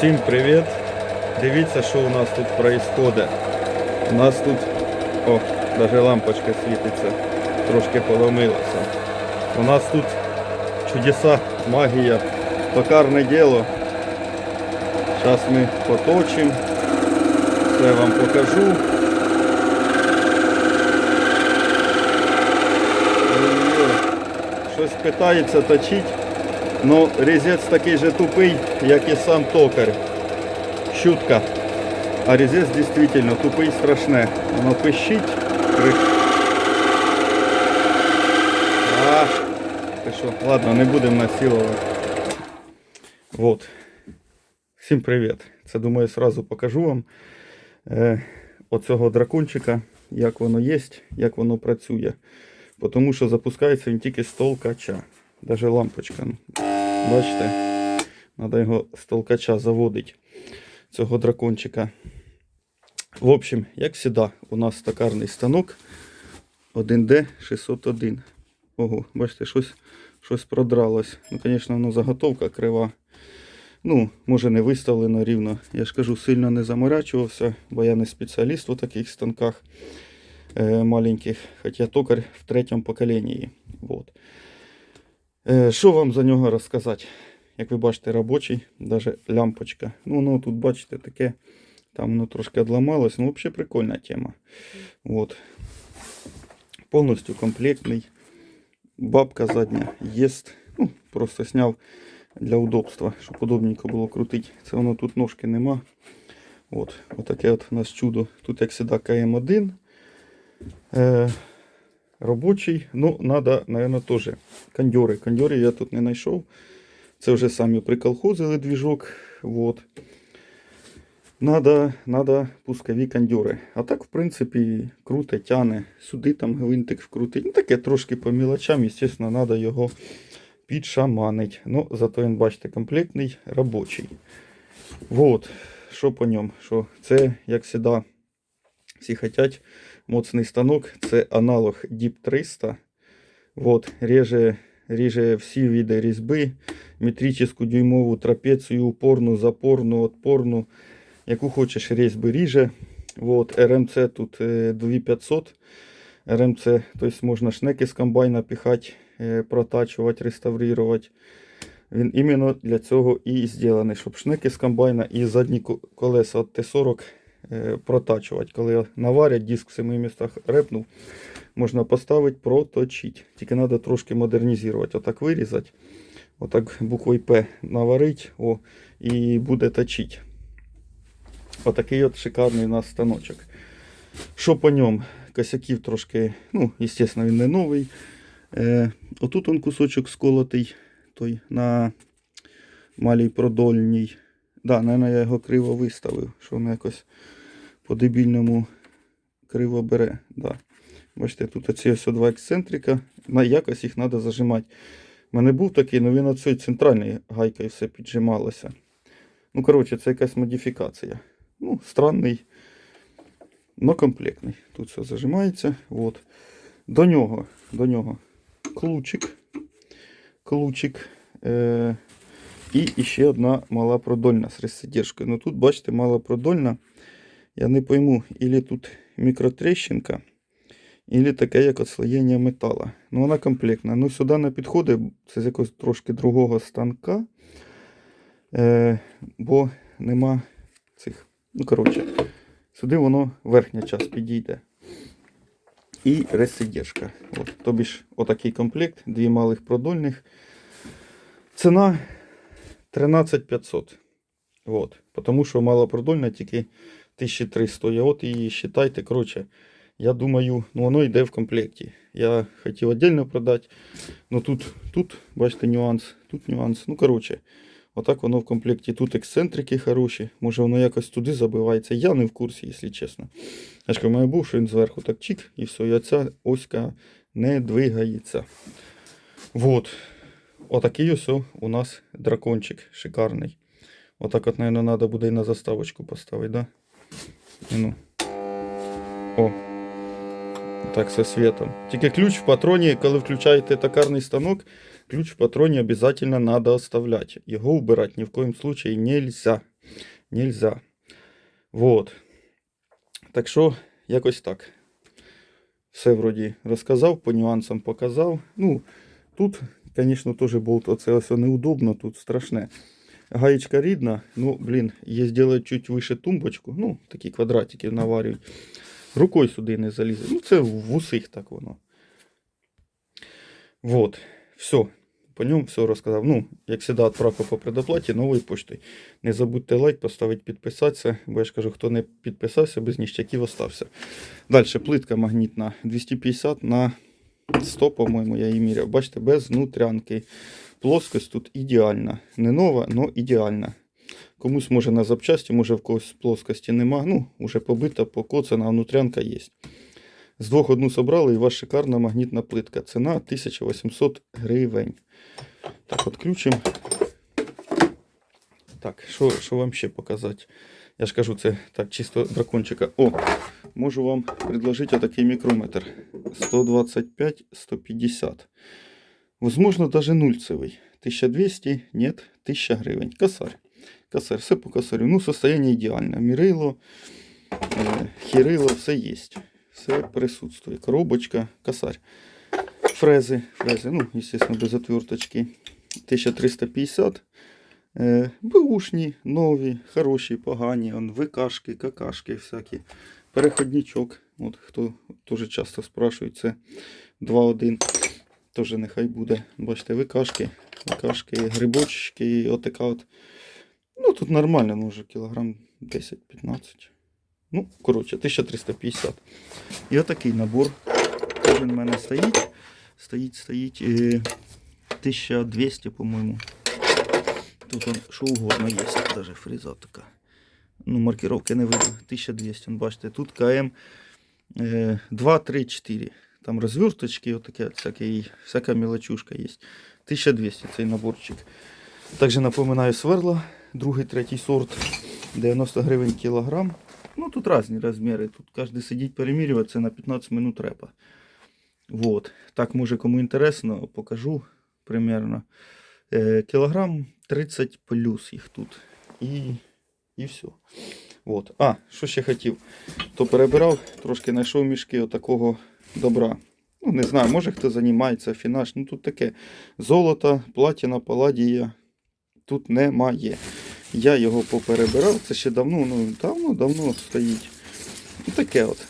Всім привіт! Дивіться, що у нас тут відбувається. У нас тут, о, навіть лампочка світиться, трошки поломилася. У нас тут чудеса, магія, токарне діло. Зараз ми поточимо, все вам покажу. Щось питається точить. Ну, резець такий же тупий, як і сам токар. Щутка. А резець дійсно тупий страшне. Воно пищить. А, ти що? Ладно, не будемо насилувати. Вот. Всім привіт. Це думаю, сразу покажу вам е, оцього дракончика, як воно є, як воно працює. Тому що запускається він тільки з толкача. Даже лампочка. Бачите? Треба його з толкача заводити. Цього дракончика. В общем, як завжди, у нас токарний станок 1D601. Ого, бачите, щось, щось продралось. Ну, звісно, воно заготовка крива. Ну, може не виставлено рівно. Я ж кажу, сильно не заморачувався, бо я не спеціаліст у таких станках е, маленьких, хоча токар в третьому поколінні. Вот. Е, Що вам за нього розказати? Як ви бачите, робочий, навіть лямпочка. Ну, воно тут, бачите, таке, там воно трошки відламалось, ну, взагалі прикольна тема. Вот. Повністю комплектний. Бабка задня є. Ну, просто зняв для удобства, щоб удобненько було крутити. Це воно тут ножки нема. От, отаке от у нас чудо. Тут, як завжди, КМ1. Е, робочий. Ну, надо, наверное, теж кондьори. Кондьори я тут не знайшов. Це вже самі приколхозили двіжок. Вот. Надо, надо пускові кондьори. А так, в принципі, круто, тяне. Сюди там гвинтик вкрутить. Ну, таке трошки по мілочам, звісно, треба його підшаманить. Ну, зато він, бачите, комплектний, робочий. Вот. Що по ньому? Що це, як завжди, всі хочуть моцний станок. Це аналог DIP 300. Вот, реже, реже всі види різьби, метричну дюймову трапецію, упорну, запорну, отпорну. Яку хочеш різьби ріже. Вот, РМЦ тут е, 2500. РМЦ, тобто можна шнеки з комбайна піхати, е, протачувати, реставрувати. Він іменно для цього і зроблений, щоб шнеки з комбайна і задні колеса от Т-40 е, протачувати. Коли наварять, диск в семи містах репнув, можна поставити, проточити. Тільки треба трошки модернізувати. Отак вирізати, отак буквою П наварити о, і буде точити. Отакий от шикарний у нас станочок. Що по ньому? Косяків трошки, ну, звісно, він не новий. Е, отут он кусочок сколотий, той на малій продольній. Да, наверное, я його криво виставив, що він якось по-дебільному криво бере. Да. Бачите, тут оці ось два ексцентрика, на якось їх треба зажимати. У мене був такий, але він оцей центральний гайкою все піджималося. Ну, коротше, це якась модифікація. Ну, странний, но комплектний. Тут все зажимається. От. До нього, до нього ключик. Ключик. Е- і ще одна мала продольна з розсидержкою. Ну тут, бачите, мала продольна. Я не пойму, ілі тут мікротрещинка, ілі таке, як отслоєння металу. Ну, вона комплектна. Ну, сюди не підходить, це з якогось трошки другого станка. Е, бо нема цих. Ну, коротше, сюди воно верхня часть підійде. І розсидержка. Тобі ж отакий комплект, дві малих продольних. Ціна 13500. Вот. Тому що малопродольна тільки 1300. Я от її вважайте, коротше, я думаю, ну воно йде в комплекті. Я хотів віддільно продати. Ну тут, тут, бачите, нюанс, тут нюанс. Ну, коротше, отак воно в комплекті. Тут ексцентрики хороші. Може воно якось туди забивається. Я не в курсі, якщо чесно. Я ж кажу, був, що він зверху так чик, і все, і оця оська не двигається. Вот. Отакий ось у нас дракончик шикарний. Отак от, наверное, треба буде і на заставочку поставити, да? Ну. О. Так, зі світом. Тільки ключ в патроні, коли включаєте токарний станок, ключ в патроні обов'язково треба оставляти. Його убирати ні в коїм случаї нельзя. нельзя. Вот. Так що, якось так. Все вроді розказав, по нюансам показав. Ну, тут, звісно, теж болт оце ось неудобно, тут страшне. Гаєчка рідна, ну, блін, її зробити чуть вище тумбочку, ну, такі квадратики наварюють. Рукою сюди не залізе. Ну, це в усіх так воно. Вот. Все. По ньому все розказав. Ну, як завжди, відправка по предоплаті новою поштою. Не забудьте лайк, поставити підписатися, бо я ж кажу, хто не підписався, без ніщаків остався. Далі плитка магнітна 250 на 100, по-моєму, я її міряв. Бачите, без внутрянки. Плоскость тут ідеальна. Не нова, але ідеальна. Комусь може на запчасті, може в когось плоскості нема. Ну, вже побита, покоцана, а внутрянка є. З двох одну собрали і у вас шикарна магнітна плитка. Ціна 1800 гривень. Так, відключимо. Так, що вам ще показати? Я ж кажу, це так, чисто дракончика. О, можу вам предложити отакий мікрометр. 125-150. Возможно, даже нульцевий. 1200, нет, 1000 гривень. Косарь. Косарь, все по косарю. Ну, состояние ідеальне. Мірило, е, хірило, все є. Все присутствує. Коробочка, косарь. Фрези, фрези, ну, естественно, без отверточки. 1350. Е, Бушні, нові, хороші, погані, он, какашки всякі. Переходничок. От, хто дуже часто спрашує, це 2.1. Теж нехай буде. Бачите, ВКшки, ВКшки, грибочки, отака от. Ну, тут нормально, може, кілограм 10-15. Ну, коротше, 1350. І отакий набор. Він в мене стоїть. Стоїть, стоїть. е, 1200, по-моєму. Тут он що угодно є, даже фреза така. Ну, маркировки не видно. 1200, он, бачите, тут КМ е, 2, 3, 4. Там розверточки, отаке, всяке, всяка мелочушка є. 1200 цей наборчик. Також напоминаю сверла, другий, третій сорт, 90 гривень кілограм. Ну, тут різні розміри. Тут кожен сидіть перемірювати, це на 15 минут репа. Вот. Так, може, кому інтересно, покажу примерно. Е, кілограм 30 плюс їх тут. І, і все. Вот. А, що ще хотів? То перебирав, трошки знайшов мішки отакого добра. Ну, не знаю, може хто займається фінаш. Ну тут таке золото, платіна, паладія тут немає. Я його поперебирав, це ще давно, ну давно-давно стоїть. І таке от.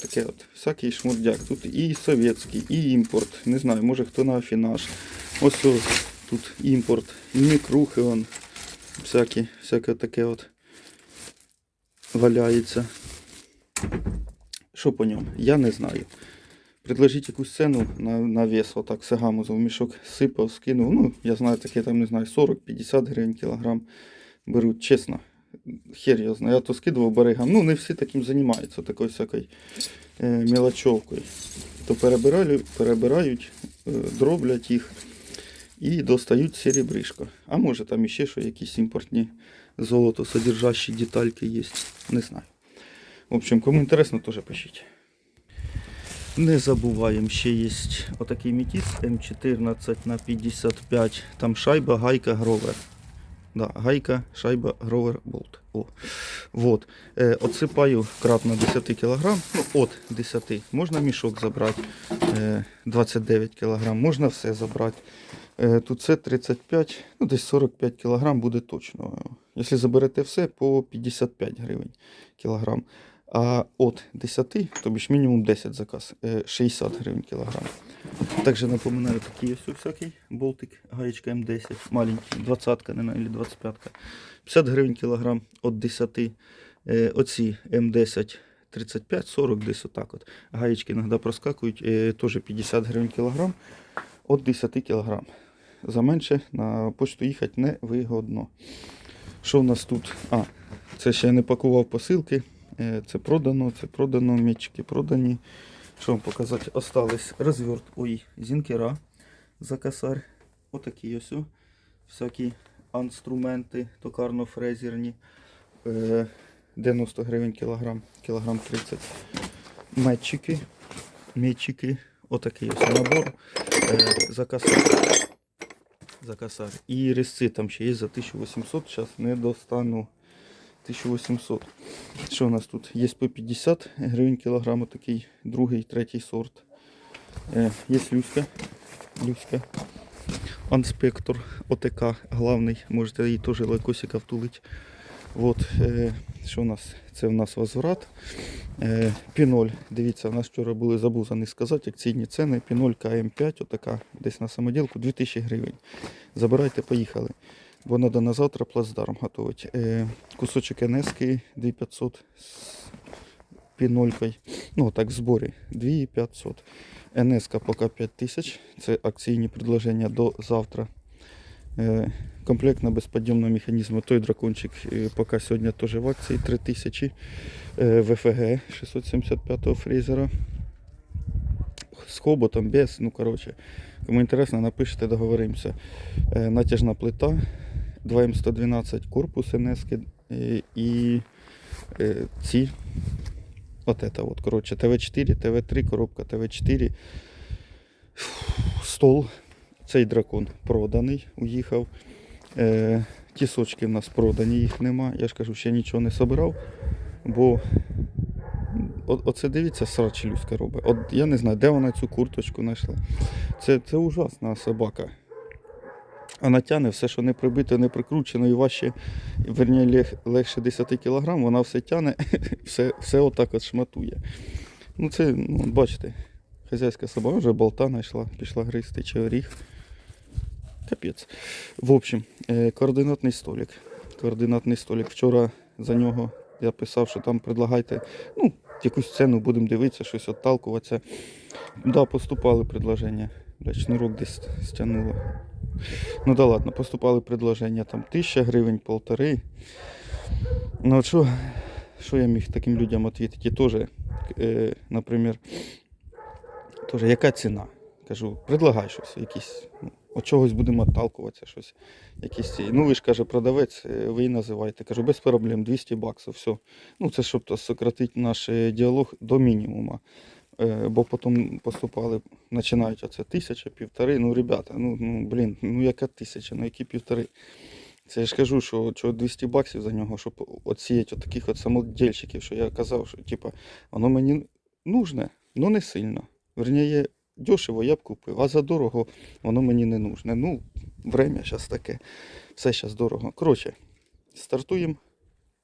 Таке от. Всякий шмурдяк. Тут і совєтський, і імпорт. Не знаю, може хто на афінаж. Ось ось тут імпорт, і мікрухи он. Всякі, всяке таке от валяється. Що по ньому? Я не знаю. Предложіть якусь ціну на, на вес, отак сагамузов мішок сипав, скинув. Ну, я знаю, таке там, не знаю, 40-50 гривень кілограм беруть, чесно. Хер я знаю, я то скидував берегам. Ну, не всі таким займаються, такою всякою е, мелочовкою. То перебирають, перебирають е, дроблять їх і достають серебришко. А може там іще що якісь імпортні золото содержащі детальки є. Не знаю. В общем, кому інтересно, теж пишіть. Не забуваємо, ще є отакий метіс М14 на 55. Там шайба, гайка, гровер. Да, гайка, шайба, гровер, болт. О. Вот. Е, отсипаю кратно 10 кг. Ну, от 10. Можна мішок забрати. Е, 29 кг. Можна все забрати. Е, тут це 35, ну десь 45 кг буде точно. Якщо заберете все, по 55 гривень кілограм. А от 10, тобі ж мінімум 10 заказ, е, 60 гривень кілограм. Також напоминаю, такий ось всякий болтик, гаєчка М10, маленький, 20 не знаю, или 25 50 гривень кілограм от 10. Е, Оці М10 35-40 десь отак от. Гаєчки іноді проскакують, е, теж 50 гривень кілограм от 10 кілограм. За менше на почту їхати не вигодно. Що в нас тут? А, це ще я не пакував посилки. Е, Це продано, це продано, мічки продані. Що вам показати? Остались розверт. Ой, зінкера за косарь. Отакі ось. о. Всякі інструменти токарно-фрезерні. Е, 90 гривень кілограм, кілограм 30. Метчики. Метчики. Отакий ось набор. Е, за косарь. І резці там ще є за 1800, зараз не достану. 1800. Що у нас тут? Є по 50 гривень кілограм, такий другий, третій сорт. Е, є люська. Люська. Анспектор ОТК главний. Можете її теж лайкосика втулить. От, е, що у нас? Це у нас возврат. Е, Піноль. Дивіться, у нас вчора були забузані сказати, акційні ціни. Піноль КМ5, отака, десь на самоділку, 2000 гривень. Забирайте, поїхали. Бо треба на завтра плацдарм готувати. Е, кусочок НСки 2500 з пінолькою. Ну, так, в зборі 2500. НСК поки 5000. Це акційні предложення до завтра. Е, комплект на безподйомного механізму. Той дракончик е, поки сьогодні теж в акції 3000. Е, ВФГ 675 фрезера. З хоботом, без, ну коротше. Кому інтересно, напишите, договоримося. Е, натяжна плита 2М112 корпус НС і, і е, ці. От это от, коротше, ТВ4, ТВ3, коробка ТВ4. Стол. Цей дракон проданий, уїхав. Е, тісочки в нас продані, їх нема. Я ж кажу, ще нічого не собирав, бо о- оце дивіться, срач люська робить. От я не знаю, де вона цю курточку знайшла. Це, це ужасна собака. Вона тягне все, що не прибито, не прикручено, і важче, верні, легше 10 кг, вона все тягне, все, все отак от шматує. Ну це, ну, бачите, хазяйська собака вже болта знайшла, пішла гризти чи оріг. Капець. В общем, е, координатний столик. Координатний столик. Вчора за нього я писав, що там предлагайте, ну, якусь ціну будемо дивитися, щось отталкуватися. Да, поступали предложення. Бля, шнурок десь стягнуло. Ну да ладно, поступали предложення там тисяча гривень, полтори. Ну от що, що я міг таким людям відповідати? Теж, е, наприклад, теж, яка ціна? Кажу, предлагай щось, якісь. Ну, от чогось будемо отталкуватися, щось. Якісь. Ну ви ж каже, продавець, е, ви її називаєте. Кажу, без проблем, 200 баксів, все. Ну, це щоб сократити наш е, діалог до мінімуму. Е, бо потім поступали, починають оце тисяча, півтори. Ну, ребята, ну, ну блін, ну яка тисяча, ну які півтори. Це я ж кажу, що, що 200 баксів за нього, щоб отсіяти от таких от самодільщиків, що я казав, що типа, воно мені нужне, ну не сильно. Верніше, дешево я б купив, а за дорого воно мені не нужне. Ну, время зараз таке. Все зараз дорого. Коротше, стартуємо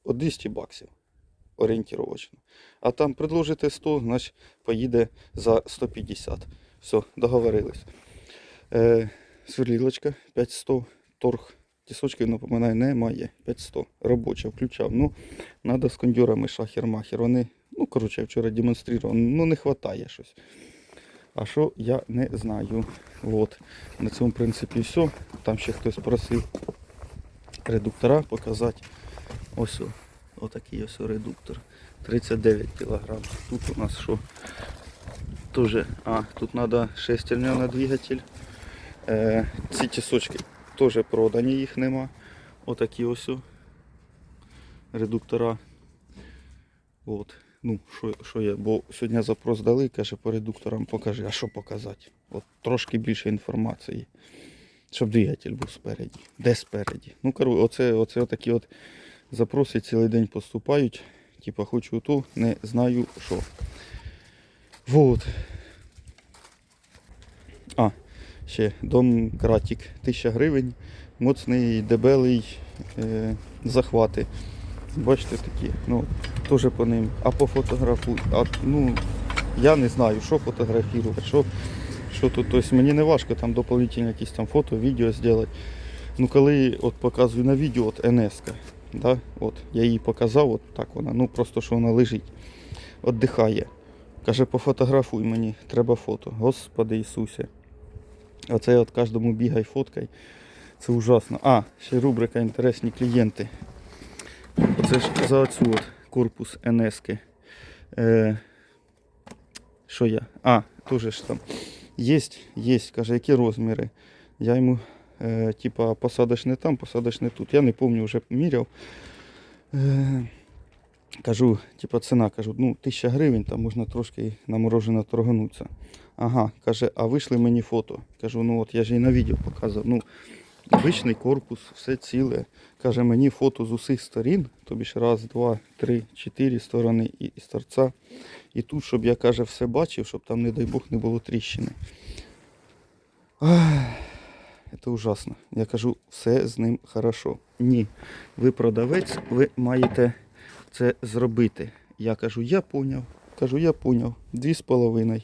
от 200 баксів орієнтировочно. А там предложите 100, значить поїде за 150. Все, договорились. Е, сверлілочка 5100, торг тісочків, напоминаю, немає. 5100. Робоча включав. Ну, треба з кондюрами шахер-махер. Вони, ну, коротше, вчора демонстрував, ну не вистачає щось. А що я не знаю. От. На цьому, в принципі, все. Там ще хтось просив редуктора показати. Ось. Отакий ось редуктор. 39 кг. Тут у нас що? Тоже, а, тут треба шестерня на двигатель. Е, ці тісочки теж продані, їх нема. Отакі ось редуктора. От. Ну, що, є? Бо сьогодні запрос дали, каже, по редукторам покажи. А що показати? От трошки більше інформації. Щоб двигатель був спереді. Де спереді? Ну, коротше, оце, оце отакі от запроси цілий день поступають. Типа хочу то, не знаю що. Вот. А, ще дом Кратік. 1000 гривень. Моцний, дебелий, е, захвати. Бачите такі. Ну, теж по ним. А по фотографу. А, ну, я не знаю, що фотографувати, що, що тут. Тобто мені не важко там дополнительно якісь там фото, відео зробити. Ну коли от показую на відео от ns да, от, я їй показав, от так вона, ну просто що вона лежить, віддихає. Каже, пофотографуй мені, треба фото. Господи Ісусе. Оце от кожному бігай фоткай. Це ужасно. А, ще рубрика інтересні клієнти. Оце ж за оцю от корпус НС-ки. Е, що я? А, теж ж там. Єсть, єсть, каже, які розміри. Я йому, е, типа, посадочне там, посадочне тут. Я не пам'ятаю, вже міряв. Е, кажу, типа, ціна, кажу, ну, тисяча гривень, там можна трошки на морожене торганутися. Ага, каже, а вийшли мені фото. Кажу, ну от я ж і на відео показував. Ну, Обичний корпус, все ціле. Каже, мені фото з усіх сторін, тобі ж раз, два, три, чотири сторони і, і з. І тут, щоб я каже, все бачив, щоб там, не дай Бог, не було тріщини. Ах, це ужасно. Я кажу, все з ним хорошо. Ні, ви продавець, ви маєте це зробити. Я кажу, я поняв. Кажу, я поняв. Дві з половиною.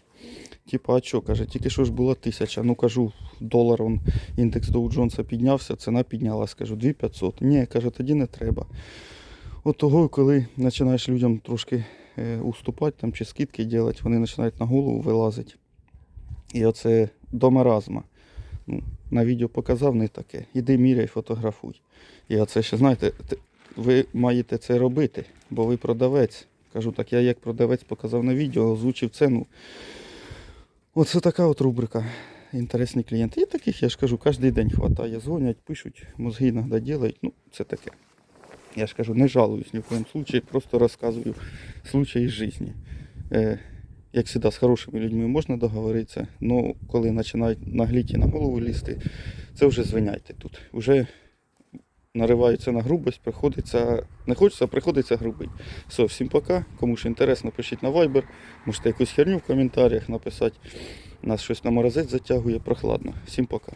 Типа, а що, каже, тільки що ж було тисяча. Ну кажу, долар он, індекс Доу Джонса піднявся, ціна піднялась, кажу, 2500. Ні, каже, тоді не треба. От того, коли починаєш людям трошки е, уступати там, чи скидки робити, вони починають на голову вилазити. І оце до маразма. Ну, на відео показав не таке. Іди міряй, фотографуй. І оце ще, знаєте, ви маєте це робити, бо ви продавець. Кажу, так я як продавець показав на відео, озвучив ціну. Оце така от рубрика. Інтересні клієнти. І таких, я ж кажу, кожен день хватає. Дзвонять, пишуть, мозги іноді роблять. Ну, це таке. Я ж кажу, не жалуюсь ні в коєму случаї, просто розказую случаї з житті. Як завжди, з хорошими людьми можна договоритися, але коли починають нагліті на голову лізти, це вже звиняйте тут. Уже нариваються на грубость, приходиться, не хочеться, приходиться грубить. Все, всім пока. Кому ж інтересно, пишіть на Viber, можете якусь херню в коментарях написати. Нас щось на морозець затягує прохладно. Всім пока.